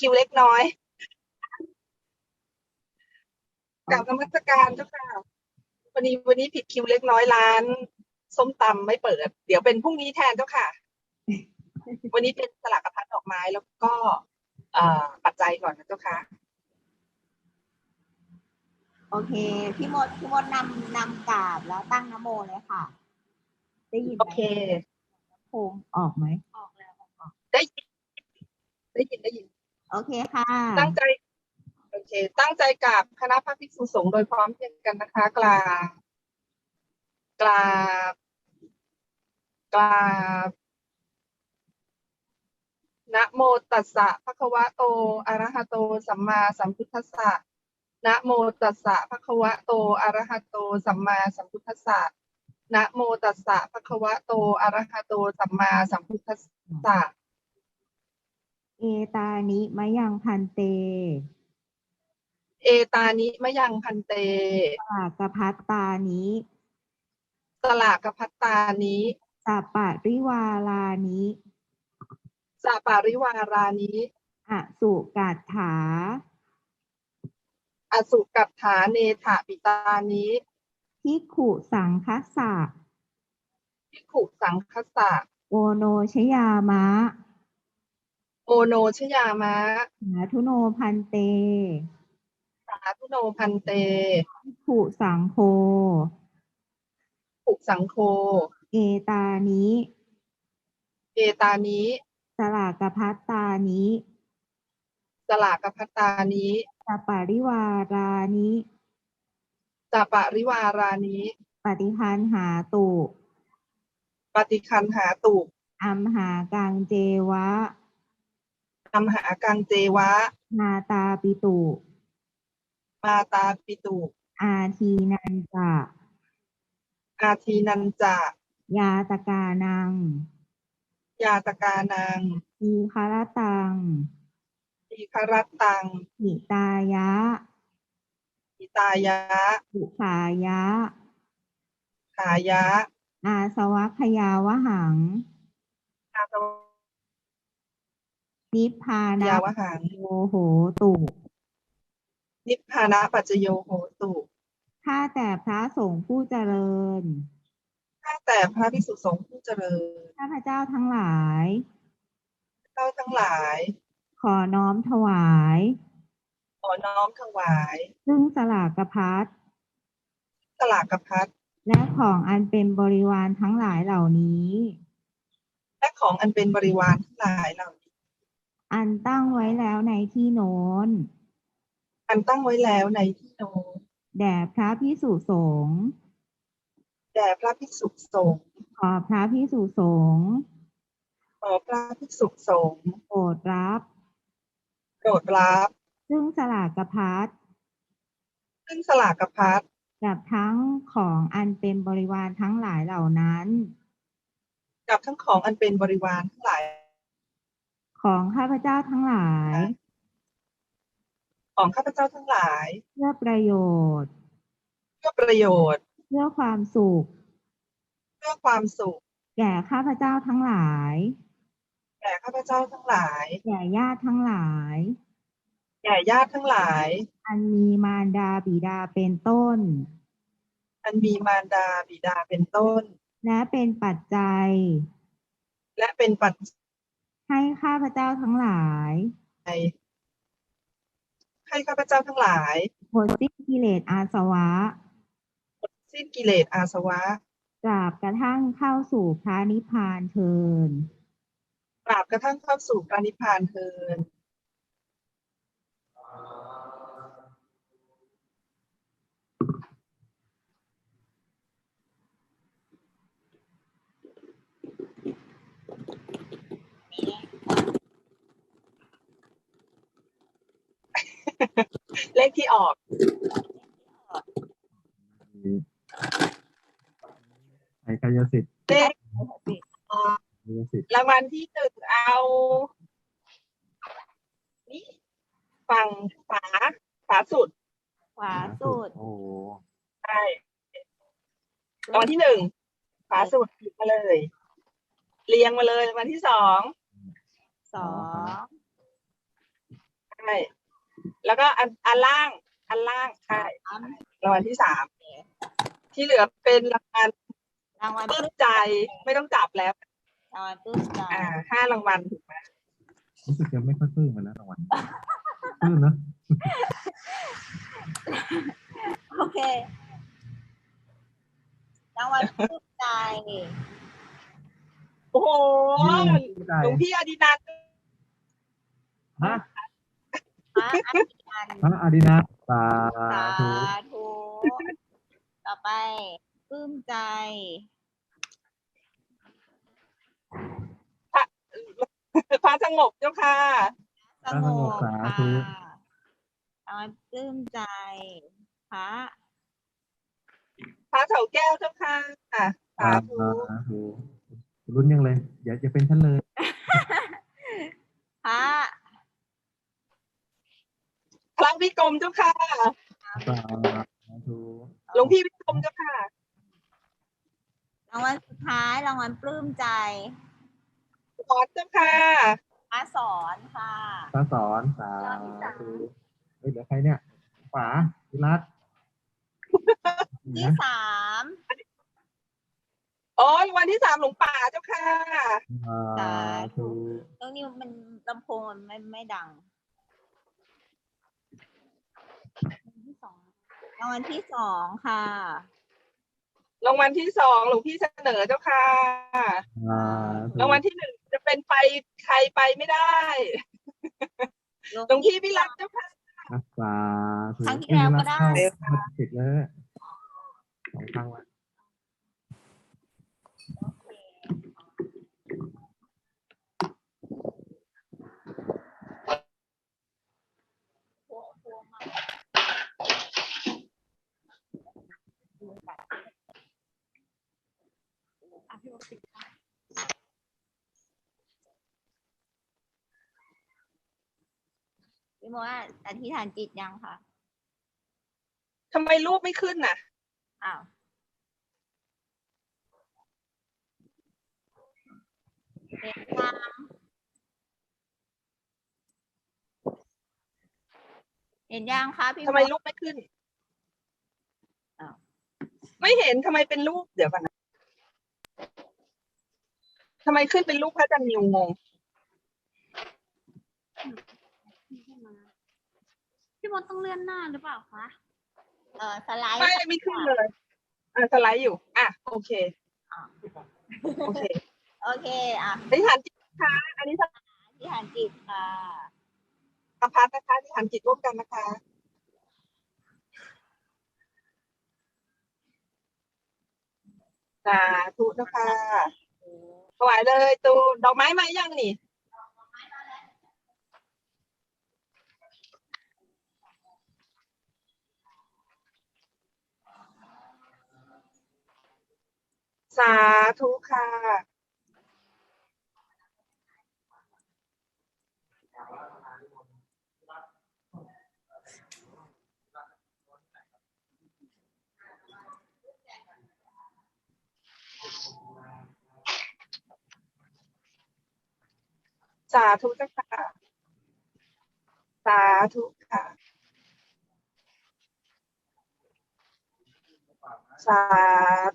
คิวเล็กน้อยกลับนมัสการเจ้าค่ะวันนี้วันนี้ผิดคิวเล็กน้อยร้าน ส้มตำไม่เปิด เดี๋ยวเป็นพรุ่งนี้แทนเจ้าค่ะ วันนี้เป็นสลักกระพัดดอกไม้แล้วก็ เอ่อปัจจัยก่อนนะเจ้าค่ะ โอเค พี่มดพี่มดนำนำกราบแล้วตั้งนโมเลยค่ะ ได้ยินไหโอมเคโพงออกไหมออกแล้วได้ยินได้ยินได้ยิน โอเคค่ะ ตั้งใจ โอเค ตั้งใจกับคณะพระภิกษุสงฆ์โดยพร้อมเพรียงกันนะคะ กราบกราบกราบนะโมตัสสะภะคะวะโต อะระหะโต สัมมาสัมพุทธัสสะนะโมตัสสะภะคะวะโต อะระหะโต สัมมาสัมพุทธัสสะนะโมตัสสะภะคะวะโต อะระหะโต สัมมาสัมพุทธัสสะ เอตานิมะยังพันเต เอตานิมะยังพันเตปากพัตตานิสลากพัตตานิสัปปะริวาลานิสาปาริวารานิอสุกัตถา อสุกัตถาเนถาปิตานิทิกขุสังคัสสะพิกขุสังคสะโอโนชยามะ โอโนชยามะ สาธุโนพันเตสาธุโนพันเตทิกขุสังโฆขุสังโฆเอตานิเอตานิสลากพัตตานิสลากพัตตานิสัปปะริวารานิสาปาริวารานิปฏิคันหาตุปฏิคันหาตุอัมหากังเจวะ อัมหากังเจวะนาตาปิตุ มาตาปิตุ อาทีนันจะอาทีนันจะ ยาตกานัง ยาตกานังอีคารตังทีครัตตังหิตายะอิตายะสุขายะ ขายะ อาสวัคยาวหังอาสว นิพพานะยาวหัง โยโหตุนิพพานะปัจจโยโหตุข้าแต่พระสงฆ์ผู้เจริญ ข้าแต่พระภิกษุสงฆ์ผู้เจริญ ข้าพเจ้าทั้งหลาย เจ้าทั้งหลาย ขอน้อมถวาย ขอน้อมถวาย ซึ่งสลากพัดสลากพัดและของอันเป็นบริวารทั้งหลายเหล่านี้ และของอันเป็นบริวารทั้งหลายเหล่านี้ อันตั้งไว้แล้วในที่โน้น อันตั้งไว้แล้วในที่โน้น แด่พระพิสุสงฆ์ แด่พระภิกษุสงฆ์ ขอพระพิสุสงฆ์ ขอพระภิกษุสงฆ์โปรดรับโปรดรับ ซึ่งสลากพัดซึ่งสลากพัดกับทั้งของอันเป็นบริวารทั้งหลายเหล่านั้น กับทั้งของอันเป็นบริวารทั้งหลาย ของข้าพเจ้าทั้งหลาย ของข้าพเจ้าทั้งหลาย เพื่อประโยชน์ เพื่อประโยชน์ เพื่อความสุข เพื่อความสุข แก่ข้าพเจ้าทั้งหลาย แก่ข้าพเจ้าทั้งหลาย แก่ญาติทั้งหลาย แก่ญาติทั้งหลาย อันมีมารดาบิดาเป็นต้น อันมีมารดาบิดาเป็นต้น และเป็นปัจจัย และเป็นปัจ ให้ข้าพเจ้าทั้งหลายจัยให้ข้าพเจ้าทั้งหลายหมดสิ้นกิเลสอาสวะสิ้นกิเลสอาสวะตราบกระทั่งเข้าสู่พระนิพพานเทินตราบกระทั่งเข้าสู่พระนิพพานเทิน เลขที่ออก ไอ้กายสิทธิ์เลขออกกายสิทธิ์รางวัลที่หนึ่งเอา นี่ฝั่งฝาฝาสุดขวาสุด โอ้โหใช่รางวัลที่หนึ่งฝาสุดหยิบมาเลย เรียงมาเลยรางวัลที่สองสองช่ แล้วก็อันอันล่าง อันล่างใช่รางวัลที่สามที่เหลือเป็นรางวัลรางวัลปลื้มใจไม่ต้องจับแล้ว รางวัลปลื้มใจอ่าห้ารางวัลถูกไหมรู้สึกจะไม่ค่อยปลื้มมันนะรางวัลปลื้มนะโอเครางวัลปลื้มใจโอ้โหไม่ได้หลวงพี่อดินันท์ฮะพระอธิการพระอาดินะสาสาธุธุต่อไปปลื้มใจ พระสงบเจ้าค่ะ สงบค่ะรางวัลปลื้มใจพระพระเสาแก้วเจ้าค่ะอะสาธุสาธุรุ้นยังเลย อย่าอย่าเป็นฉันเลย พระ พระวิกรมเจ้าค่ะสาธุหลวงพี่วิกรมเจ้าค่ะ รางวัลสุดท้ายรางวัลปลื้มใจขอเจ้าค่ะพระสอนค่ะพระสอนสาธุเฮ้ยเหลือใครเนี่ยป๋าพิรัตที่นะสามอ๋อรางวัลที่สามหลวงป่าเจ้าค่ะสาธุตรงนี้มันลำโพงมันไม่ไม่ดัง รางวัลที่สองค่ะ รางวัลที่สองหลวงพี่เสนอเจ้าค่ะสาธุรางวัลที่หนึ่งจะเป็นไปใครไปไม่ได้หลวงพี่พิรัตเจ้าค่ะสาธุครั้งที่แล้วก็ได้เอ้ยพิรัตเข้าติดแล้วสองครั้งละ โมว่าอธิษฐานจิตยังค่ะทำไมรูปไม่ขึ้นน่ะ อ้าวเห็นยังเห็นยังคะพี่ทำไมโรูปไม่ขึ้นอ้าวไม่เห็นทำไมเป็นรูปเดี๋ยวก่อนนะทำไมขึ้นเป็นรูปพระจันทร์นิวงง พี่มดต้องเลื่อนหน้าหรือเปล่าคะเออสไลด์ไม่ไม่ขึ้นเลยอะสไลด์อยู่ อะ โอเคโอเคโอเคอะอธิษฐานจิตนะคะอันนี้อธิษฐานจิตค่ะสัมพัสนะคะอธิษฐานจิตร่วมกันนะคะสาธุนะคะถวายเลยตูนดอกไม้มายังนี่ สาธุค่ะ สาธุเจ้าค่ะ สาธุค่ะ สา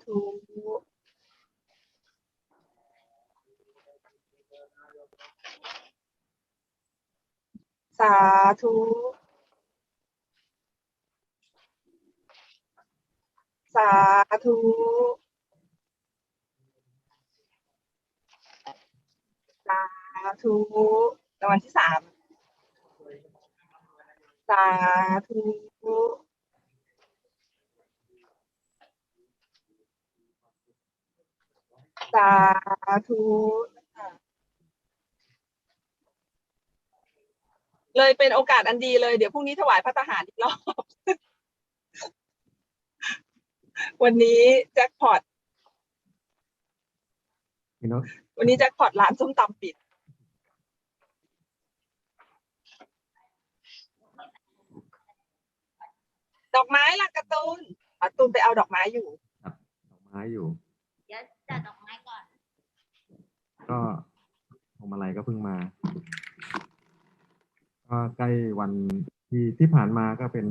ธุ สาธุสาธุสาธุรางวัลที่สามสาธุสาธุค่ะ เลยเป็นโอกาสอันดีเลย เดี๋ยวพรุ่งนี้ถวายพระทหารอีกรอบ วันนี้แจ็คพอตพี่โน้ตวันนี้แจ็คพอตร้านส้มตำปิด ดอกไม้ล่ะการ์ตูนการ์ตูนไปเอาดอกไม้อยู่ ดอกไม้อยู่ เดี๋ยวจัดดอกไม้ก่อน ก็พวงมาลัยก็เพิ่งมา ก็ใกล้วันที่ที่ผ่านมาก็เป็น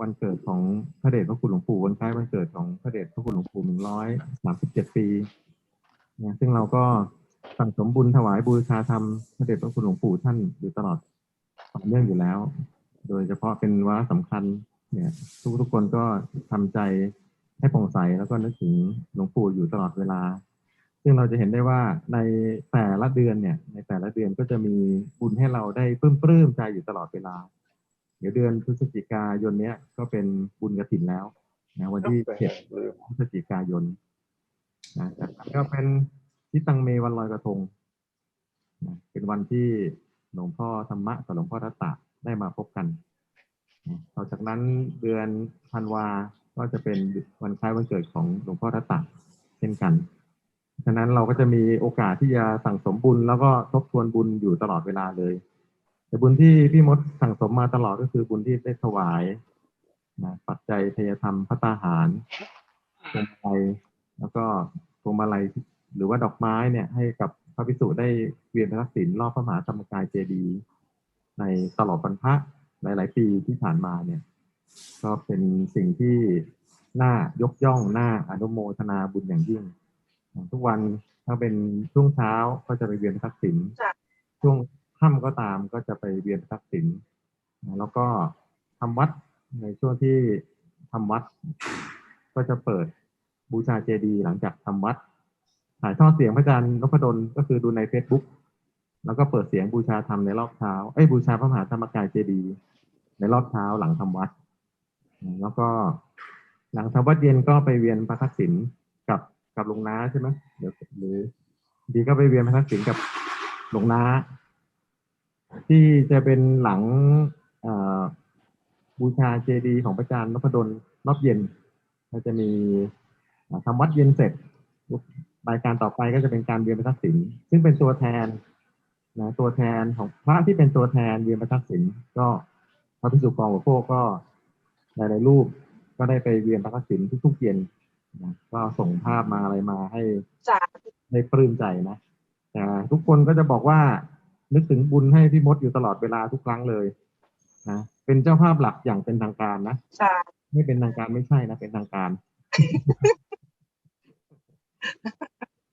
วันเกิดของพระเดชพระคุณหลวงปู่วันคล้ายวันเกิดของพระเดชพระคุณหลวงปู่หนึ่งร้อยสามสิบเจ็ดปีนะซึ่งเราก็สั่งสมบุญถวายบูชาธรรมพระเดชพระคุณหลวงปู่ท่านอยู่ตลอดต่อเนื่องอยู่แล้ว โดยเฉพาะเป็นวาระสำคัญเนี่ย ทุกทุกๆคนก็ทำใจให้โปร่งใสแล้วก็นึกถึงหลวงปู่อยู่ตลอดเวลา ซึ่งเราจะเห็นได้ว่าในแต่ละเดือนเนี่ย ในแต่ละเดือนก็จะมีบุญให้เราได้ปลื้มปลื้มใจอยู่ตลอดเวลา เดี๋ยวเดือนพฤศจิกายนเนี้ยก็เป็นบุญกระถินแล้วนะวันที่เจ็ดพฤศจิกายนนะจากนั้นก็เป็นทิตังเมวันลอยกระทงนะเป็นวันที่หลวงพ่อธรรมะกับหลวงพ่อรัตตะได้มาพบกันนะต่อจากนั้นเดือนธันวาก็จะเป็นวันคล้ายวันเกิดของหลวงพ่อรัตตะเช่นกัน ฉะนั้นเราก็จะมีโอกาสที่จะสั่งสมบุญ แล้วก็ทบทวนบุญอยู่ตลอดเวลาเลย แต่บุญที่พี่มดสั่งสมมาตลอดก็คือบุญที่ได้ถวายนะปัจจัยเทยธรรมพระตาหารพวงมาลัยแล้วก็พวงมาลัยหรือว่าดอกไม้เนี่ย ให้กับพระภิกษุได้เวียนพระทักษิณรอบพระมหาธรรมกายเจดีย์ในตลอดวันพระหลาย ๆ ปีที่ผ่านมาเนี่ย ก็เป็นสิ่งที่น่ายกย่องน่าอนุโมทนาบุญอย่างยิ่ง ทุกวันถ้าเป็นช่วงเช้าก็จะไปเวียนพระทักษิณจ้ะช่วงค่ำก็ตามก็จะไปเวียนพระทักษิณนะแล้วก็ทำวัดในช่วงที่ทำวัด ก็จะเปิดบูชาเจดีย์หลังจากทำวัดถ่ายทอดเสียงพระอาจารย์นพดลก็คือดูใน Facebook แล้วก็เปิดเสียงบูชาธรรมในรอบเช้าเอ้ยบูชาพระมหาธรรมกายเจดีย์ในรอบเช้าหลังทำวัด แล้วก็หลังทำวัดเย็นก็ไปเวียนพระทักษิณกับ กับหลวงน้าใช่ไหมเดี๋ยวหรือดีก็ไปเวียนพระทักษิณกับหลวงน้า ที่จะเป็นหลังบูชาเจดีย์ของพระอาจารย์นพดลรอบเย็นก็จะมีอ่าทำวัดเย็นเสร็จรายการต่อไปก็จะเป็นการเวียนพระทักษิณซึ่งเป็นตัวแทนนะตัวแทนของพระที่เป็นตัวแทนเวียนพระทักษิณก็พระพิสุกองหัวโพกก็หลายๆรูปก็ได้ไปเวียนพระทักษิณทุกๆเย็น นะก็ส่งภาพมาอะไรมาให้จ้าได้ปลื้มใจนะแต่ทุกคนก็จะบอกว่า นึกถึงบุญให้พี่มดอยู่ตลอดเวลาทุกครั้งเลยนะเป็นเจ้าภาพหลักอย่างเป็นทางการนะจ้าไม่เป็นทางการไม่ใช่นะเป็นทางการ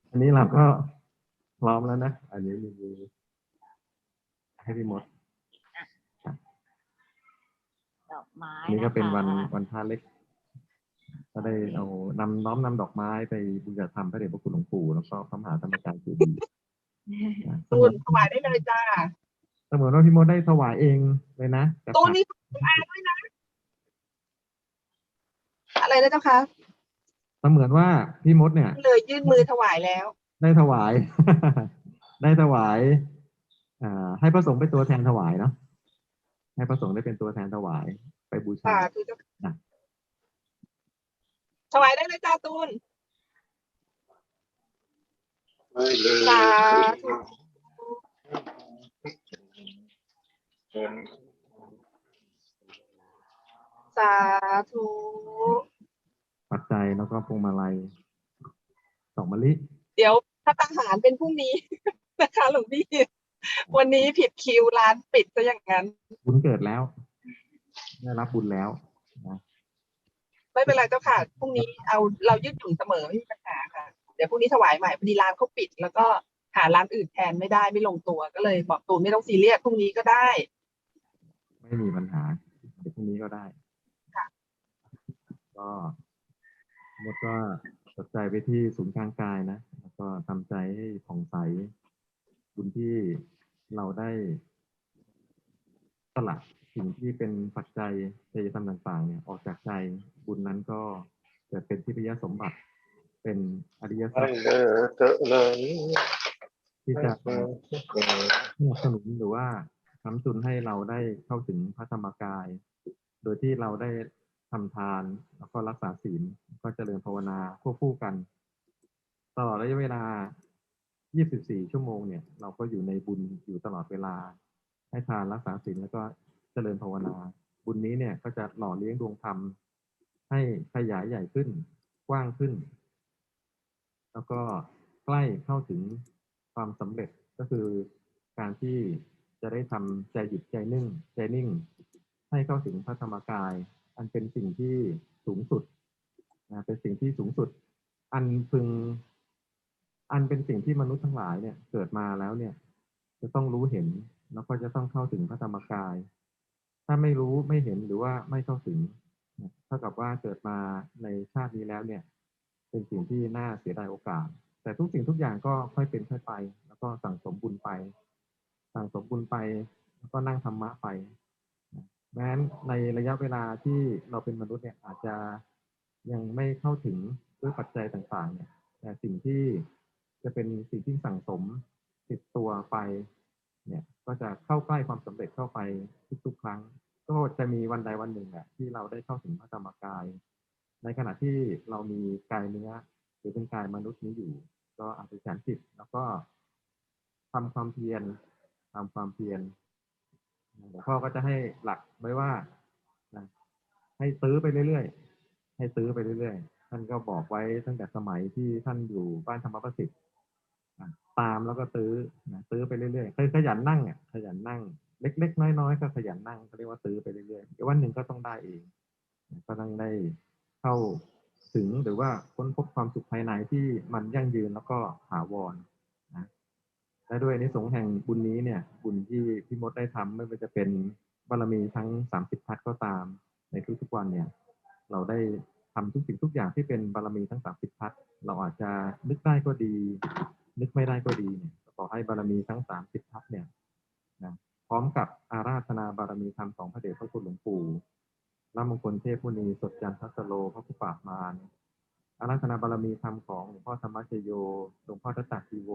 อันนี้เราก็พร้อมแล้วนะอันนี้มีให้พี่มดดอกไม้อันนี้ก็เป็นวันนะคะวันพระเล็ก ก็ได้เอานำน้อมนำดอกไม้ไปบูชาธรรมพระเดชพระคุณหลวงปู่แล้วก็พระมหาธรรมกายเจดีย์นะเสตูมือนนถวายได้เลยจ้าเสมือนว่าพี่มดได้ถวายเองเลยนะแต่ตูนนี่ต้องอาด้วยนะ อะไรนะเจ้าคะเสมือนว่าพี่มดเนี่ย เลยยื่นมือถวายแล้ว ได้ถวาย ได้ถวายอ่าให้พระสงฆ์เป็นตัวแทนถวายเนาะให้พระสงฆ์ได้เป็นตัวแทนถวายไปบูชา สาธุเจ้าค่ะ นะ ถวายได้เลยจ้าตูนสาธุสาธุปัจจัยแล้วก็พวงมาลัยดอกมะลิ เดี๋ยวถ้าตังหารเป็นพรุ่งนี้นะคะหลวงพี่ วันนี้ผิดคิวร้านปิดซะอย่างนั้น บุญเกิดแล้ว ได้รับบุญแล้วนะ ไม่เป็นไรเจ้าค่ะพรุ่งนี้เอาเรายืดหยุ่นเสมอไม่มีปัญหาค่ะ เดี๋ยวพรุ่งนี้ถวายใหม่พอดีร้านเขาปิด แล้วก็หาร้านอื่นแทนไม่ได้ไม่ลงตัวก็เลยบอกตูนไม่ต้องซีเรียสพรุ่งนี้ก็ได้ ไม่มีปัญหาเดี๋ยวพรุ่งนี้ก็ได้ค่ะ ก็มดก็ตัดใจไปที่ศูนย์กลางกายนะแล้วก็ทำใจให้ผ่องใสบุญที่เราได้สละ สิ่งที่เป็นปัจจัยเจตธรรมต่างๆ เนี่ยออกจากใจบุญนั้นก็จะเป็นทิพยสมบัติ เป็นอริยทรัพย์ที่จะสนับสนุนหรือว่าคำจุนให้เราได้เข้าถึงพระธรรมกาย โดยที่เราได้ทำทาน แล้วก็รักษาศีลก็เจริญภาวนาควบคู่กัน ตลอดระยะเวลา 24 ชั่วโมงเนี่ย เราก็อยู่ในบุญอยู่ตลอดเวลา ให้ทานรักษาศีลแล้วก็ ริญภาวนา บุญนี้เนี่ยก็จะหล่อเลี้ยงดวงธรรม ให้ขยายใหญ่ขึ้น กว้างขึ้น แล้วก็ใกล้เข้าถึงความสำเร็จก็คือการที่จะได้ทำใจหยุดใจนิ่ง ใจนิ่ง ให้เข้าถึงพระธรรมกาย อันเป็นสิ่งที่สูงสุดนะเป็นสิ่งที่สูงสุด อันพึง อันเป็นสิ่งที่มนุษย์ทั้งหลายเนี่ยเกิดมาแล้วเนี่ย จะต้องรู้เห็นแล้วก็จะต้องเข้าถึงพระธรรมกาย ถ้าไม่รู้ไม่เห็นหรือว่าไม่เข้าถึงเท่ากับว่าเกิดมาในชาตินี้แล้วเนี่ย เป็นสิ่งที่น่าเสียดายโอกาส แต่ทุกสิ่งทุกอย่างก็ค่อยเป็นค่อยไป แล้วก็สั่งสมบุญไป สั่งสมบุญไป แล้วก็นั่งธรรมะไปแม้นในระยะเวลาที่เราเป็นมนุษย์เนี่ยอาจจะยังไม่เข้าถึงด้วยปัจจัยต่างๆ เนี่ยแต่สิ่งที่จะเป็นสิ่งที่สั่งสมติดตัวไป เนี่ยก็จะเข้าใกล้ความสำเร็จเข้าไปทุกๆครั้ง ก็จะมีวันใดวันหนึ่งแหละที่เราได้เข้าถึงพระธรรมกาย ในขณะที่เรามีกายเนื้อหรือเป็นกายมนุษย์นี้อยู่ ก็อธิษฐานจิตแล้วก็ทำความเพียรทำความเพียรหลวงพ่อก็จะให้หลักไว้ว่านะให้ตื้อไปเรื่อยๆให้ตื้อไปเรื่อยๆท่านก็บอกไว้ตั้งแต่สมัยที่ท่านอยู่บ้านธรรมประสิทธิ์ ตามแล้วก็ตื้อนะตื้อไปเรื่อยๆเคยขยันนั่งอะขยันนั่ง เล็ก ๆ น้อยๆก็ขยันนั่งก็เรียกว่าตื้อไปเรื่อยๆเดี๋ยววันหนึ่งก็ต้องได้เองก็ต้องได้เข้าถึงหรือว่าค้นพบความสุขภายในที่มันยั่งยืนแล้วก็ถาวรนะและด้วยในสงแห่งบุญนี้เนี่ย บุญที่พี่มดได้ทำไม่ว่าจะเป็นบารมีทั้งสามสิบทัศก็ตามในทุกๆวันเนี่ย เราได้ทำทุกสิ่งทุกอย่างที่เป็นบารมีทั้งสามสิบทัศเราอาจจะนึกได้ก็ดี นึกไม่ได้ก็ดีเนี่ยขอให้บารมีทั้งสามสิบทัศเนี่ยนะพร้อมกับอาราธนาบารมีธรรมของพระเดชพระคุณหลวงปู่ระมงคลเทพมุนีสดจันทัสโลพระผู้ปราบมารอาราธนาบารมีธรรมของหลวงพ่อธรรมชโยหลวงพ่อทัตตาชีโว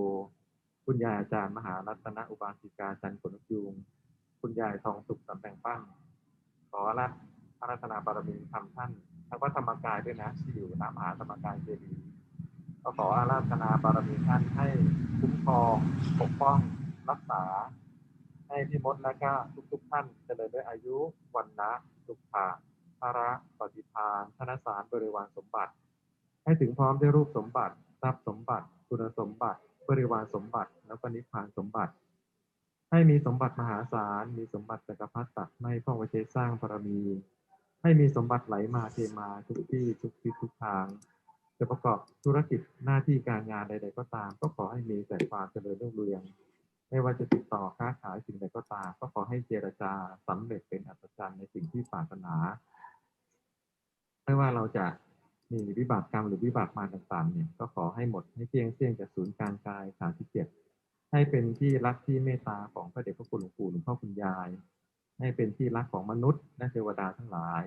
คุณยายอาจารย์มหารัตนอุบาสิกาจันทร์ขนยุงคุณยายทองสุขสำแดงปั้นขอรับอาราธนาบารมีธรรมท่านทั้งพระธรรมกายด้วยนะที่อยู่ณมหาธรรมกายเจดีย์ ก็ขออาราธนาบารมีท่านให้คุ้มครองปกป้องรักษา ให้พี่มดและก็ทุกๆท่านเจริญด้วยอายุวันนะสุขะภาระปฏิภาณธนสารบริวารสมบัติ ให้ถึงพร้อมด้วยรูปสมบัติทรัพย์สมบัติคุณสมบัติ บริวารสมบัติ แล้วก็นิพพานสมบัติ ให้มีสมบัติมหาศาล มีสมบัติจักรพรรดิตัดไม่พ่องว้ใช้สร้างบารมี ให้มีสมบัติไหลมาเทมาทุกที่ทุกทิศทุกทาง จะประกอบธุรกิจหน้าที่การงานใด ๆ ก็ตาม ก็ขอให้มีแต่ความเจริญรุ่งเรือง ไม่ว่าจะติดต่อค้าขายสิ่งใดก็ตาม ก็ขอให้เจรจาสำเร็จเป็นอัศจรรย์ในสิ่งที่ปรารถนา ไม่ว่าเราจะมีวิบากกรรมหรือวิบากมารต่างๆเนี่ยก็ขอให้หมดให้เที่ยงเสี่ยงจากศูนย์กลางกายสามสิบเจ็ดให้เป็นที่รักที่เมตตาของพระเดชพระคุณหลวงปู่หลวงพ่อคุณยาย ให้เป็นที่รักของมนุษย์และเทวดาทั้งหลาย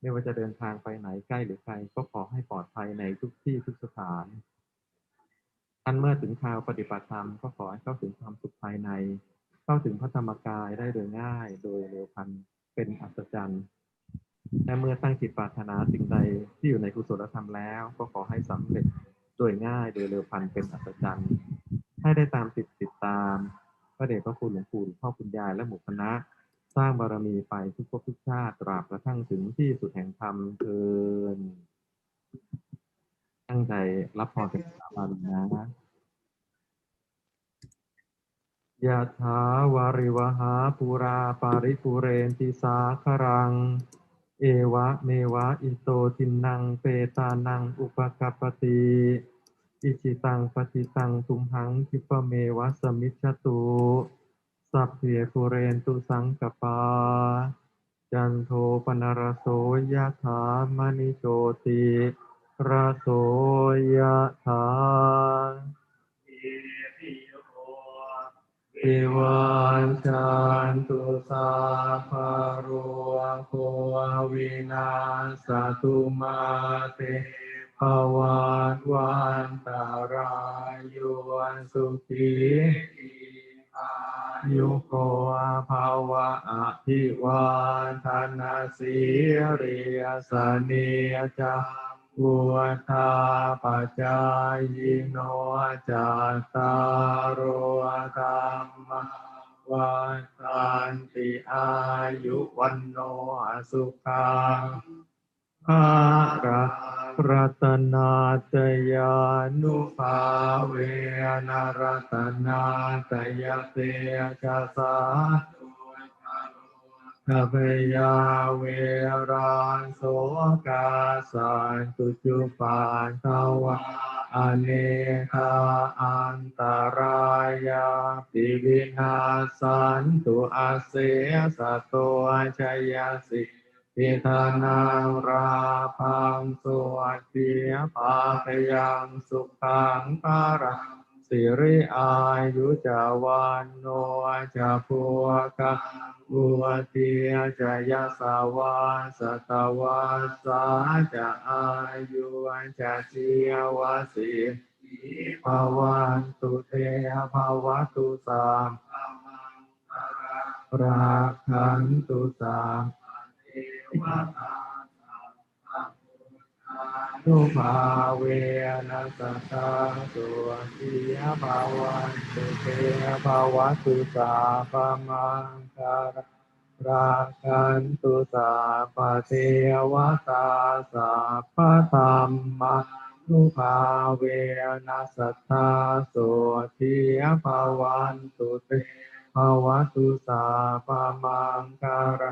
ไม่ว่าจะเดินทางไปไหนใกล้หรือไกลก็ขอให้ปลอดภัยในทุกที่ทุกสถาน อันเมื่อถึงคราวปฏิบัติธรรมก็ขอให้เข้าถึงความสุขภายใน เข้าถึงพระธรรมกายได้โดยง่าย โดยเร็วพันเป็นอัศจรรย์และเมื่อตั้งจิตปรารถนาสิ่งใดที่อยู่ในกุศลธรรมแล้ว ก็ขอให้สำเร็จโดยง่าย โดยเร็วพันเป็นอัศจรรย์ให้ได้ตามติดติดตามพระเดชพระคุณหลวงปู่พ่อคุณยายและหมู่คณะ สร้างบารมีไปทุกภพทุกชาติตราบกระทั่งถึงที่สุดแห่งธรรมเทินตั้งใจรับพรเป็นสาบานนะยะถาวาริวหาปุราปาริปุเรนติสาครัง เอวะเมวะอิโตทินังเปตานังอุปกปติอิจิตังปฏิตังทุมหังคิปเมวะสมิจฉตุ สัพเพปุเรนตุสังกปา จันโทปนรโสยะถามณิโชติระโสยะถาเอวันจันตุสาภาโรโควินาสตุมาเตภวันวันตารายโยสุขี ยุโกภาวะอภิวาทนาสีริยสเนียจาพุทธาปจายโนจัตตารโอธรรมวันตันติอายุวันโนสุขังาระรัตนาตยานุภาเวนรัตนาตยเตชะสาข้าพยาเวรันโสกาสันตุจุปาทวะอเนคาอันตรายาปิวินาสันตุอาเสสะโตชยสิ ทิธานังราพังสวัสดีภาคยังสุขังภารังสิริอายุจาวันโนจะพัวกะอุเทียจะยาสาวาสตาวาสาจะอายุจะเชียวสิภาวันตุเทภาวะตุสามราคันตุสาม ทุภาเวนัสตาตัวทียภาวันตุเตภาวะตุสาปมังการราคันตุสาปเทวตาสาปธรรมะทุภาเวนัสตาตัวทียภาวันตุเตภาวะตุสาปมังการ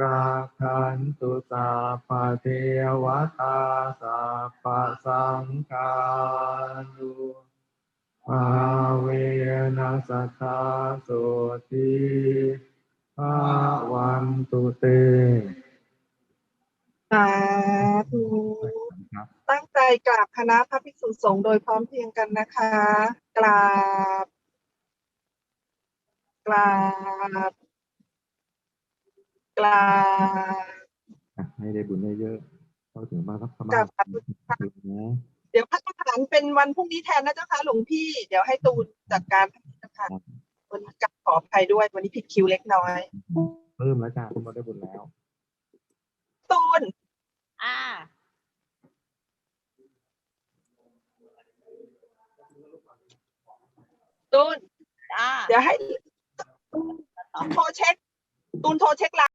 ราคันตุสาปเทวตาสาปสังกานุอาเวนัสตาโสติภาวันตุเตสาธุตั้งใจกราบคณะพระภิกษุสงฆ์โดยพร้อมเพรียงกันนะคะ กราบ กราบ กราบอะให้ได้บุญเยอะๆเข้าถึงบ้านรับสมากับนะเดี๋ยวพัฒนานเป็นวันพรุ่งนี้แทนนะเจ้าค่ะหลวงพี่ เดี๋ยวให้ตูนจัดการนะคะวันนี้กลับขออภัยด้วย วันนี้ผิดคิวเล็กน้อย เพิ่มแล้วจ้าคุณมาได้บุญแล้ว ตูน อ่า ตูนจ้าเดี๋ยวให้ตูนโทรเช็ค ตูนโทรเช็คไลน์